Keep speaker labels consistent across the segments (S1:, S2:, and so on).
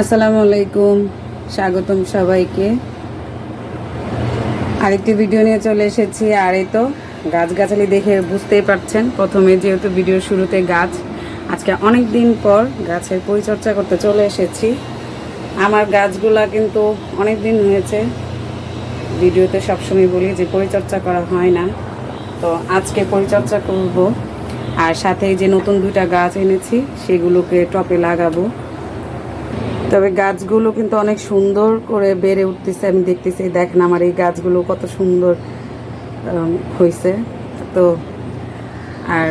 S1: আসসালামু আলাইকুম। স্বাগতম সবাইকে। আরেকটি ভিডিও নিয়ে চলে এসেছি। আর এই তো গাছগাছালি দেখে বুঝতেই পারছেন, প্রথমে যেহেতু ভিডিও শুরুতে গাছ, আজকে অনেক দিন পর গাছের পরিচর্যা করতে চলে এসেছি। আমার গাছগুলা কিন্তু অনেক দিন হয়েছে। ভিডিওতে সবসময় বলি যে পরিচর্যা করা হয় না। তো আজকে পরিচর্যা করব। আর সাথে যে নতুন দুইটা গাছ এনেছি, সেগুলোকে টপে লাগাবো। তবে গাছগুলো কিন্তু অনেক সুন্দর করে বেড়ে উঠতেছে, আমি দেখতেছি। দেখেন আমার এই গাছগুলো কত সুন্দর হয়েছে তো, আর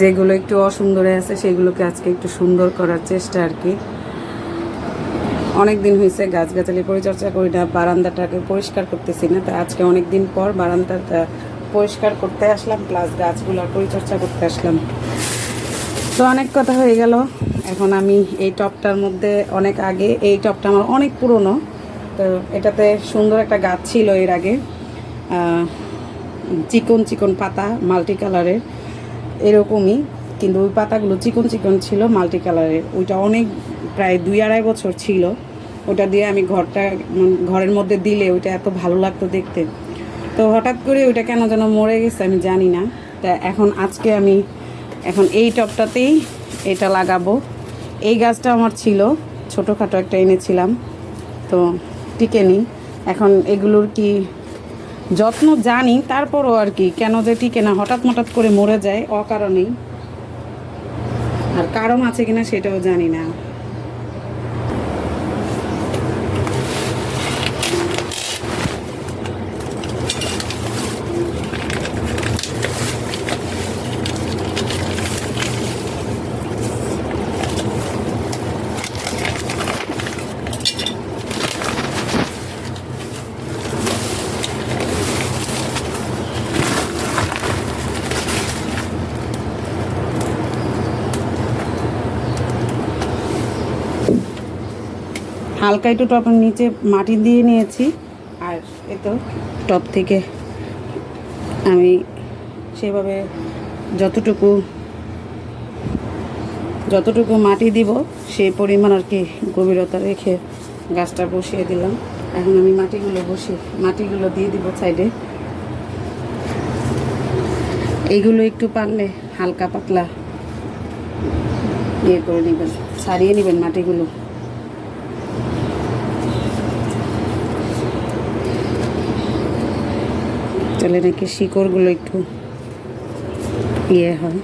S1: যেগুলো একটু অসুন্দরে আছে, সেগুলোকে আজকে একটু সুন্দর করার চেষ্টা আর কি। অনেক দিন হয়েছে গাছগাছালি পরিচর্যা করি না, বারান্দাটাকে পরিষ্কার করতেছি না। তাই আজকে অনেক দিন পর বারান্দাটা পরিষ্কার করতে আসলাম, প্লাস গাছগুলোর পরিচর্যা করতে আসলাম। তো অনেক কথা হয়ে গেল। এখন আমি এই টপটার মধ্যে অনেক আগে, এই টপটা আমার অনেক পুরনো। তো এটাতে সুন্দর একটা গাছ ছিল এর আগে। চিকন চিকন পাতা মাল্টি কালারের, এরকমই। কিন্তু ওই পাতাগুলো চিকন চিকন ছিল মাল্টি কালারের। ওইটা অনেক, প্রায় দুই আড়াই বছর ছিল। ওটা দিয়ে আমি ঘরটা ঘরের মধ্যে দিলে ওইটা এত ভালো লাগতো দেখতে। তো হঠাৎ করে ওইটা কেন যেন মরে গেছে আমি জানি না। তা এখন আজকে আমি, এখন এই টপটাতেই এটা লাগাবো। এই গাছটা আমার ছিল, ছোটোখাটো একটা এনেছিলাম। তো টিকে নি। এখন এগুলোর কি যত্ন জানি, তারপরও আর কি, কেন যে টিকে না, হঠাৎ হঠাৎ করে মরে যায়, অকারণেই। আর কারণ আছে কিনা সেটাও জানি না। হালকা একটু টপের নিচে মাটি দিয়ে নিয়েছি। আর এ তো টপ থেকে আমি সেভাবে যতটুকু যতটুকু মাটি দিব, সেই পরিমাণ আর কি গভীরতা রেখে গাছটা বসিয়ে দিলাম। এখন আমি মাটিগুলো বসিয়ে, মাটিগুলো দিয়ে দিব সাইডে। এইগুলো একটু পারলে হালকা পাতলা ইয়ে করে নেবেন, ছাড়িয়ে নেবেন মাটিগুলো। তাহলে নাকি শিকড়গুলো একটু ইয়ে হয়।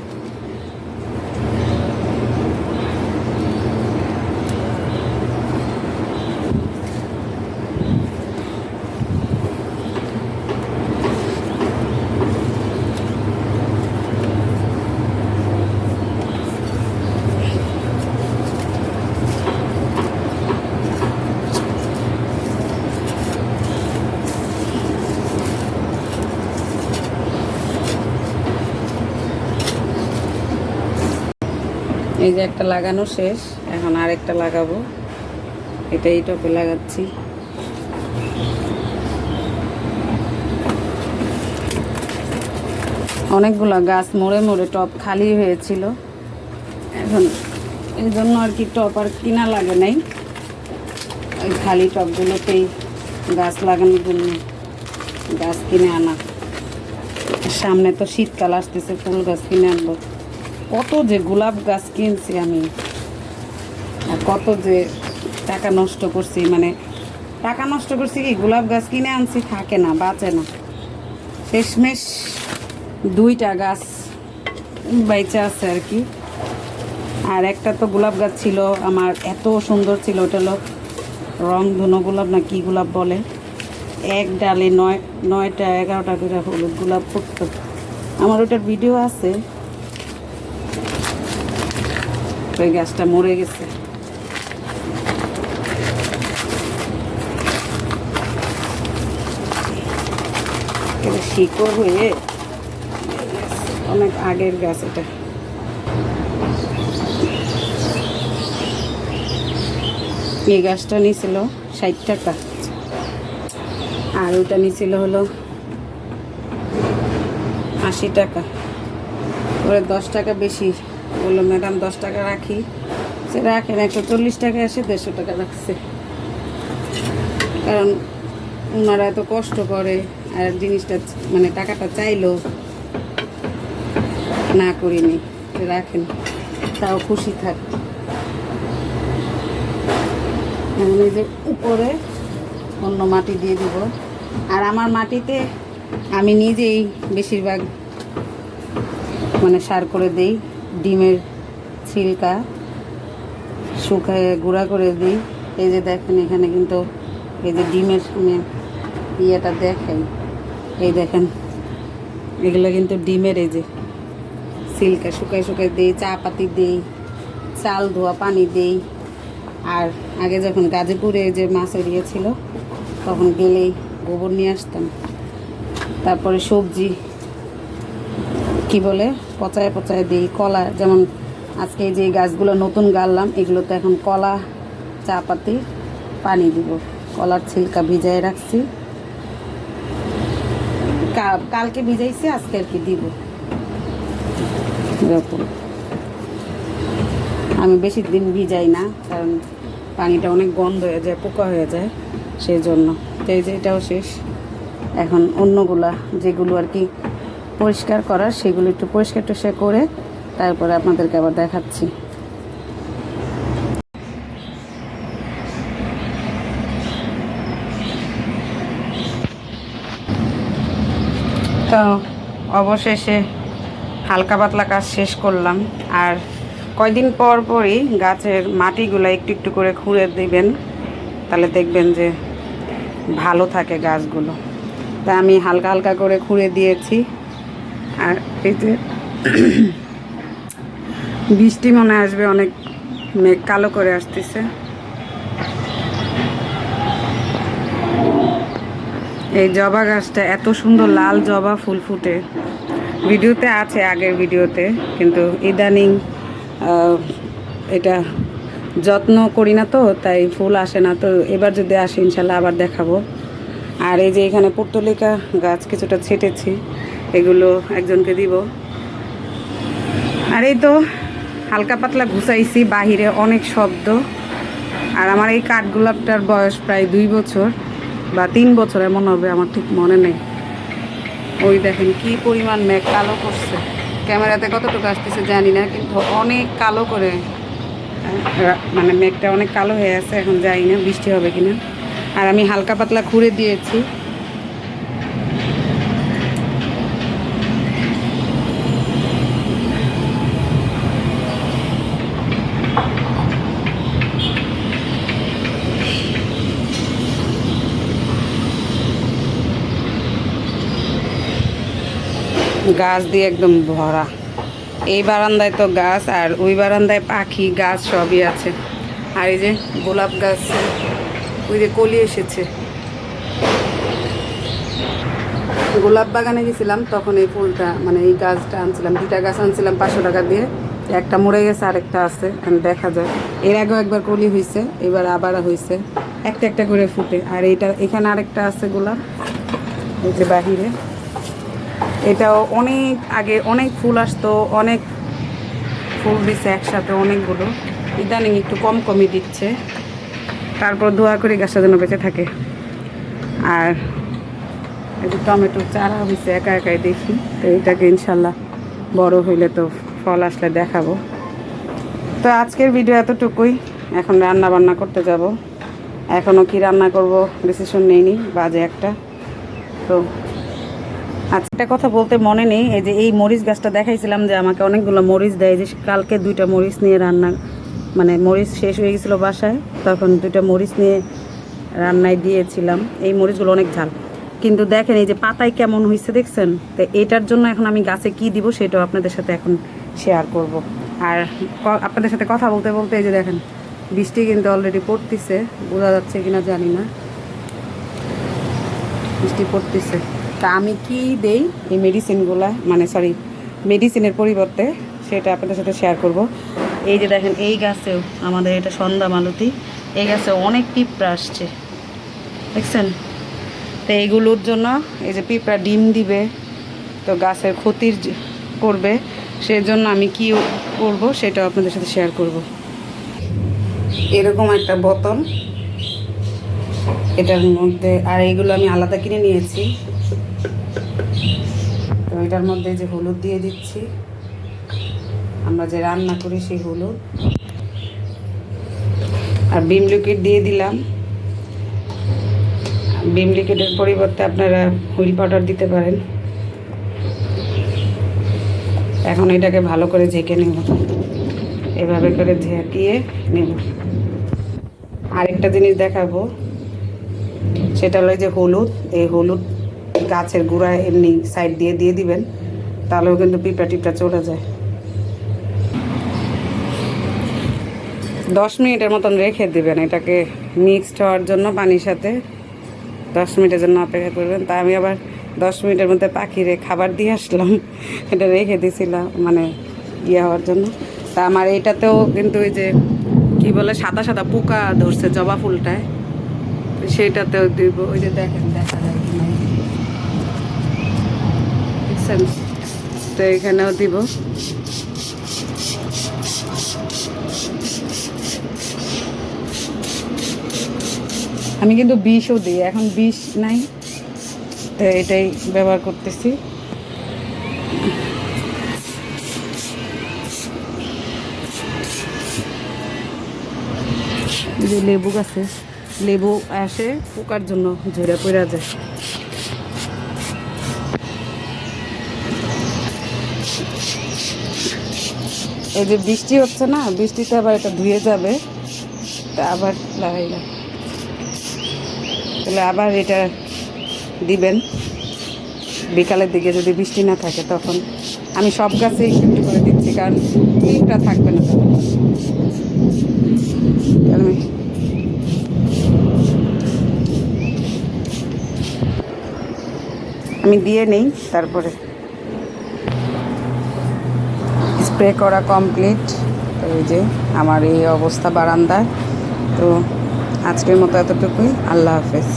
S1: এই যে একটা লাগানো শেষ, এখন আরেকটা লাগাবো। এটা এই টপে লাগাচ্ছি। অনেকগুলো গাছ মরে মরে টপ খালি হয়েছিল। এখন এই জন্য আর কি টপ আর কিনা লাগে নাই। ওই খালি টপগুলোতেই গাছ লাগানোর জন্য গাছ কিনে আনা। সামনে তো শীতকাল আসতেছে, ফুল গাছ কিনে আনব। কত যে গোলাপ গাছ কিনছি আমি আর কত যে টাকা নষ্ট করছি মানে টাকা নষ্ট করছি কি? গোলাপ গাছ কিনে আনছি, থাকে না, বাঁচে না। শেষমেশ দুইটা গাছ বাইচা আছে আর কি। আর একটা তো গোলাপ গাছ ছিল, আমার এত সুন্দর ছিল, ওটা হলো রং ধুনো গোলাপ না কি গোলাপ বলে? এক ডালে নয়, নয়টা, এগারোটা করে হলুদ গোলাপ ফুটতো। আমার ওটার ভিডিও আছে। ওই গাছটা মরে গেছে। শিকড় হয়ে অনেক আগের গাছ এটা। এই গাছটা নিয়েছিল ষাট টাকা। আর ওটা নিয়েছিল হলো আশি টাকা। ওরা দশ টাকা বেশি। বলল, ম্যাডাম, দশ টাকা রাখি। সে রাখেন একশো চল্লিশ টাকা আসে দেড়শো টাকা রাখছে। কারণ ওনারা এত কষ্ট করে, আর জিনিসটা মানে টাকাটা চাইলো, না করিনি রাখেন। তাও খুশি থাক। এই যে উপরে অন্য মাটি দিয়ে দিব। আর আমার মাটিতে আমি নিজেই বেশিরভাগ মানে সার করে দেই। ডিমের ছিলকা শুকায় গুঁড়া করে দিই। এই যে দেখেন, এখানে কিন্তু এই যে ডিমের ইয়েটা দেখেন এই দেখেন, এগুলো কিন্তু ডিমের এই যে সিল্কা শুকাই শুকাই দিই, চা পাতি দিই, চাল, ধোয়া, পানি দিই। আর আগে যখন গাজীপুরে যে মাছের ইয়ে ছিল, তখন গেলেই গোবর নিয়ে আসতাম। তারপরে সবজি, কি বলে? পচায় পচায় দিই, কলা, যেমন আজকে যে গাছগুলো নতুন গাড়লাম এগুলো তো এখন কলা চা পাতি পানি দিব। কলার ছিলকা ভিজায় রাখছি। কালকে ভিজাইছি, আজকে আর কি দিব। আমি বেশি দিন ভিজাই না, কারণ পানিটা অনেক গন্ধ হয়ে যায়, পোকা হয়ে যায়, সেই জন্য। তো এই যে এটাও শেষ। এখন অন্যগুলা, যেগুলো আর কি পরিষ্কার করার সেগুলো একটু পরিষ্কার টরিষ্কার করে তারপরে আপনাদেরকে আবার দেখাচ্ছি। তো অবশেষে হালকা পাতলা কাজ শেষ করলাম। আর কয়দিন পর পরই গাছের মাটিগুলো একটু একটু করে খুঁড়ে দিবেন, তাহলে দেখবেন যে ভালো থাকে গাছগুলো। তা আমি হালকা হালকা করে খুঁড়ে দিয়েছি। এই যে বৃষ্টি মনে আসবে, অনেক মেঘ কালো করে আসতেছে। এই জবা গাছটা এত সুন্দর, লাল জবা ফুল ফুটে। ভিডিওতে আছে, আগের ভিডিওতে, কিন্তু ইদানিং এটা যত্ন করি না তো, তাই ফুল আসে না। তো এবার যদি আসে, ইনশাল্লাহ আবার দেখাবো। আর এই যে এখানে পর্তলিকা গাছ কিছুটা ছেটেছি। এগুলো একজনকে দিব। আর এই তো হালকা পাতলা ঘুষাইছি বাহিরে অনেক শব্দ। আর আমার এই কাঠগোলাপটার বয়স প্রায় দুই বছর বা তিন বছর, এমন হবে, আমার ঠিক মনে নেই। ওই দেখেন কি পরিমাণ মেঘ কালো করছে। ক্যামেরাতে কতটুকু আসতেছে জানি না, কিন্তু অনেক কালো করে। মানে মেঘটা অনেক কালো হয়ে আছে, এখন যাই না, বৃষ্টি হবে কিনা। আর আমি হালকা পাতলা খুঁড়ে দিয়েছি। গাছ দিয়ে একদম ভরা। এই বারান্দায় তো গাছ আর ওই বারান্দায় পাখি, গাছ সবই আছে। আর এই যে গোলাপ গাছ, ওই যে কলি এসেছে। গোলাপ বাগানে গেছিলাম, তখন এই ফুলটা মানে এই গাছটা আনছিলাম, দুইটা গাছ আনছিলাম পাঁচশো টাকা দিয়ে। একটা মরে গেছে, আরেকটা আছে দেখা যায় এর আগেও একবার কলি হয়েছে এবার আবার হয়েছে একটা একটা করে ফুটে। আর এইটা, এখানে আরেকটা আছে গোলাপ, এই যে বাহিরে। এটাও অনেক আগে অনেক ফুল আসতো, অনেক ফুল দিচ্ছে একসাথে অনেকগুলো। ইদানিং একটু কম কমই দিচ্ছে। তারপর দোয়া করি গাছটা যেন বেঁচে থাকে। আর একটু টমেটোর চারা হয়েছে, একা একাই দেখি। তো এটাকে ইনশাল্লাহ বড় হইলে তো ফল আসলে দেখাবো। তো আজকের ভিডিও এতটুকুই। এখন রান্না বান্না করতে যাব। এখনও কি রান্না করব ডিসিশন নেইনি, বাজে একটা। তো আচ্ছা একটা কথা বলতে মনে নেই, এই যে এই মরিচ গাছটা দেখাইছিলাম যে আমাকে অনেকগুলো মরিচ দেয় যে কালকে দুইটা মরিচ নিয়ে রান্না মানে মরিচ শেষ হয়ে গেছিল বাসায়, তখন দুইটা মরিচ নিয়ে রান্নায় দিয়েছিলাম। এই মরিচগুলো অনেক ঝাল। কিন্তু দেখেন এই যে পাতায় কেমন হয়েছে দেখছেন? তো এটার জন্য এখন আমি গাছে কি দিব সেটাও আপনাদের সাথে এখন শেয়ার করব। আর আপনাদের সাথে কথা বলতে বলতে এই যে দেখেন, বৃষ্টি কিন্তু অলরেডি পড়তেছে, বোঝা যাচ্ছে কিনা জানি না। বৃষ্টি পড়তেছে। তা আমি কি দেই এই মেডিসিনগুলা মানে সরি মেডিসিনের পরিবর্তে সেটা আপনাদের সাথে শেয়ার করব। এই যে দেখেন, এই গাছেও আমাদের এটা সন্ধ্যা মালতি, এই গাছে অনেক পিঁপড়া আসছে। দেখছেন? তো এইগুলোর জন্য এই যে পিঁপড়া ডিম দিবে, তো গাছের ক্ষতির করবে, সেজন্য আমি কি করব সেটাও আপনাদের সাথে শেয়ার করব। এরকম একটা বোতল, এটার মধ্যে, আর এইগুলো আমি আলাদা কিনে নিয়েছি। তো এটার মধ্যে যে হলুদ দিয়ে দিচ্ছি, আমরা যে রান্না করি সেই হলুদ। আর বিম লিকুইড দিয়ে দিলাম। বিম লিকুইডের পরিবর্তে আপনারা হুইল পাউডার দিতে পারেন। এখন এটাকে ভালো করে ঝেঁকে নেব। এভাবে করে ঝেঁকিয়ে নেব। আরেকটা জিনিস দেখাবো, সেটা হলো যে হলুদ, এই হলুদ গাছের গুঁড়ায় এমনি সাইড দিয়ে দিয়ে দিবেন, তাহলেও কিন্তু পিঁপড়া টিপড়া চলে যায়। দশ মিনিটের মতন রেখে দিবেন, এটাকে মিক্সড হওয়ার জন্য পানির সাথে। দশ মিনিটের জন্য অপেক্ষা করবেন, তা আমি আবার দশ মিনিটের মধ্যে পাখিরে খাবার দিয়ে আসলাম। এটা রেখে দিয়েছিলাম মানে ইয়ে হওয়ার জন্য। তা আমার এইটাতেও কিন্তু ওই যে, কি বলে, সাদা সাদা পোকা ধরছে জবা ফুলটায় তো সেইটাতেও দিব। ওই যে দেখেন দেখা যায় কি না দেখছেন তো এখানেও দিব। আমি কিন্তু বিষও দিই, এখন বিষ নাই, তো এটাই ব্যবহার করতেছি। যে লেবু গাছে, লেবু আসে পোকার জন্য ঝরে পড়া যায়। এই যে বৃষ্টি হচ্ছে না, বৃষ্টিতে আবার এটা ধুয়ে যাবে। তা আবার লাগাইলাম তাহলে আবার এটা দিবেন। বিকালের দিকে যদি বৃষ্টি না থাকে তখন। আমি সব গাছে একটু করে দিচ্ছি, কারণ পিঁপড়া থাকবে না। আমি আমি দিয়ে নেই, তারপরে স্প্রে করা কমপ্লিট তো এই যে আমার এই অবস্থা বারান্দায়। তো আজকের মতো এতটুকুই। আল্লাহ হাফেজ।